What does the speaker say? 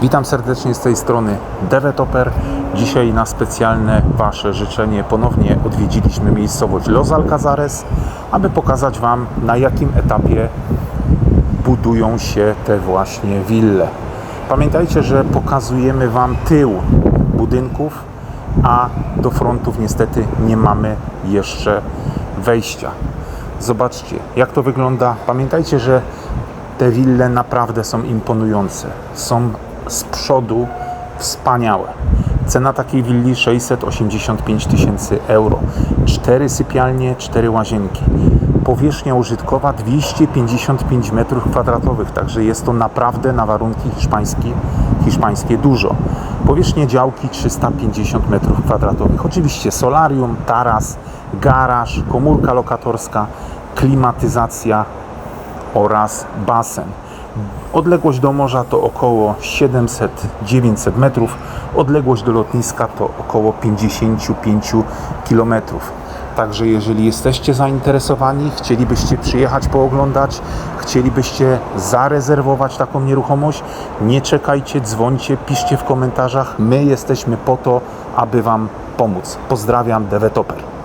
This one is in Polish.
Witam serdecznie z tej strony Developer. Dzisiaj na specjalne Wasze życzenie ponownie odwiedziliśmy miejscowość Los Alcazares, aby pokazać Wam na jakim etapie budują się te właśnie wille. Pamiętajcie, że pokazujemy Wam tył budynków, a do frontów niestety nie mamy jeszcze wejścia. Zobaczcie, jak to wygląda. Pamiętajcie, że te wille naprawdę są imponujące. Są z przodu wspaniałe. Cena takiej willi 685 tysięcy euro. Cztery sypialnie, cztery łazienki. Powierzchnia użytkowa 255 m2, także jest to naprawdę na warunki hiszpańskie, hiszpańskie dużo. Powierzchnia działki 350 m2. Oczywiście solarium, taras, garaż, komórka lokatorska, klimatyzacja oraz basen. Odległość do morza to około 700-900 metrów, odległość do lotniska to około 55 km. Także jeżeli jesteście zainteresowani, chcielibyście przyjechać pooglądać, chcielibyście zarezerwować taką nieruchomość, nie czekajcie, dzwońcie, piszcie w komentarzach. My jesteśmy po to, aby Wam pomóc. Pozdrawiam, Dewetoper.